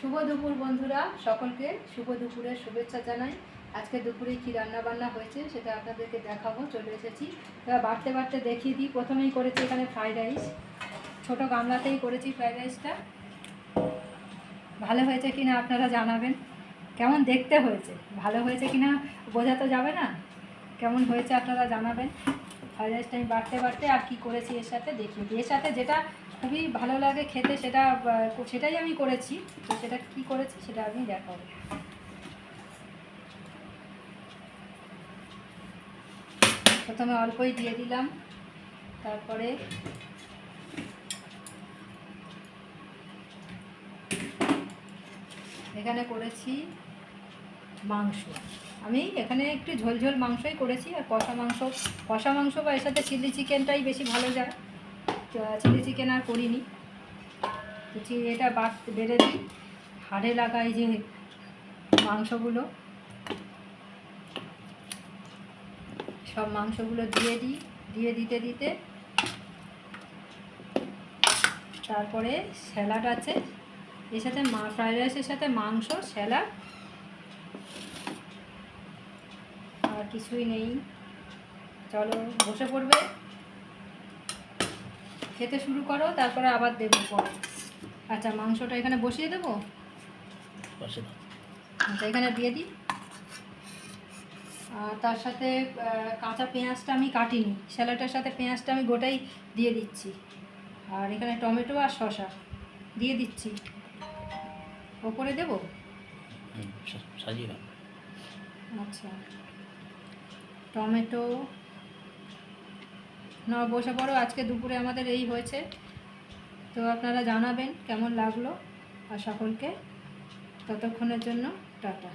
শুভ দুপুর বন্ধুরা, সকলকে শুভ দুপুরের শুভেচ্ছা জানাই। আজকে দুপুরে কী রান্না বান্না হয়েছে সেটা আপনাদেরকে দেখাবো, চলে এসেছি। এবার বাড়তে বাড়তে দেখিয়ে দিই। প্রথমেই করেছি এখানে ফ্রাইড রাইস। ছোটো গামলাতেই করেছি ফ্রাইড রাইসটা। ভালো হয়েছে কিনা আপনারা জানাবেন। কেমন দেখতে হয়েছে? ভালো হয়েছে কিনা বোঝা তো যাবে না। কেমন হয়েছে আপনারা জানাবেন। ফ্রাইড রাইসটা আমি বাড়তে বাড়তে আর কি করেছি এর সাথে দিই। এর সাথে যেটা খুবই ভালো লাগে খেতে, সেটা সেটাই আমি করেছি। তো সেটা কি করেছি সেটা আমি দেখাবো। প্রথমে অল্পই দিয়ে দিলাম, তারপরে এখানে করেছি মাংস। আমি এখানে একটু ঝোল ঝোল মাংসই করেছি, আর কষা মাংস কষা মাংস বা এর সাথে চিলি চিকেনটাই বেশি ভালো যায়। চিলি চিকেন আর করিনি। তো এটা বাট বেড়ে দিই হাড়ে লাগা এই যে মাংসগুলো, সব মাংসগুলো দিয়ে দিই, দিয়ে দিতে দিতে। তারপরে স্যালাড আছে। এর সাথে মা, ফ্রাইড রাইসের সাথে মাংস, স্যালাড। আর কিছুই নেই। চলো, বসে পড়বে। খেতে শুরু করো তারপরে আবার দেবো পরে আচ্ছা মাংসটা এখানে বসিয়ে দেবো? আচ্ছা এখানে দিয়ে দিই। আর তার সাথে কাঁচা পেঁয়াজটা আমি কাটিনি। স্যালাডের সাথে পেঁয়াজটা আমি গোটাই দিয়ে দিচ্ছি। আর এখানে টমেটো আর শসা দিয়ে দিচ্ছি। ওপরে দেবো? সাজিয়ে আচ্ছা। টমেটো না, বসে পড়ো, আজকে দুপুরে আমাদের এই হয়েছে। তো আপনারা জানাবেন কেমন লাগল। আর সকলকে ততক্ষণের জন্য টাটা।